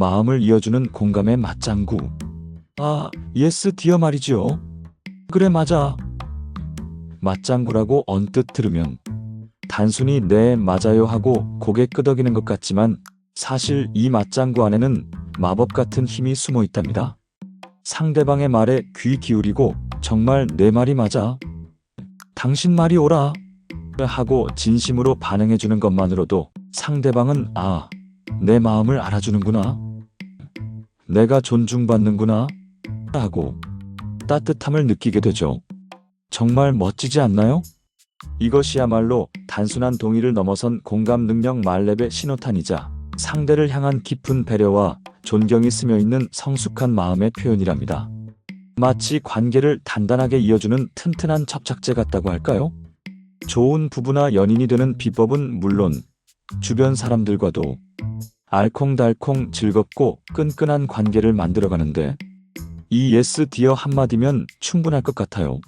마음을 이어주는 공감의 맞장구. 아, 예스 디어 말이지요. 그래 맞아. 맞장구라고 언뜻 들으면 단순히 네 맞아요 하고 고개 끄덕이는 것 같지만 사실 이 맞장구 안에는 마법 같은 힘이 숨어 있답니다. 상대방의 말에 귀 기울이고 정말 내 말이 맞아. 당신 말이 옳아. 하고 진심으로 반응해주는 것만으로도 상대방은 아, 내 마음을 알아주는구나. 내가 존중받는구나. 하고 따뜻함을 느끼게 되죠. 정말 멋지지 않나요? 이것이야말로 단순한 동의를 넘어선 공감 능력 말렙의 신호탄이자 상대를 향한 깊은 배려와 존경이 스며 있는 성숙한 마음의 표현이랍니다. 마치 관계를 단단하게 이어주는 튼튼한 접착제 같다고 할까요? 좋은 부부나 연인이 되는 비법은 물론 주변 사람들과도 알콩달콩 즐겁고 끈끈한 관계를 만들어가는데 이 예스 디어 한마디면 충분할 것 같아요.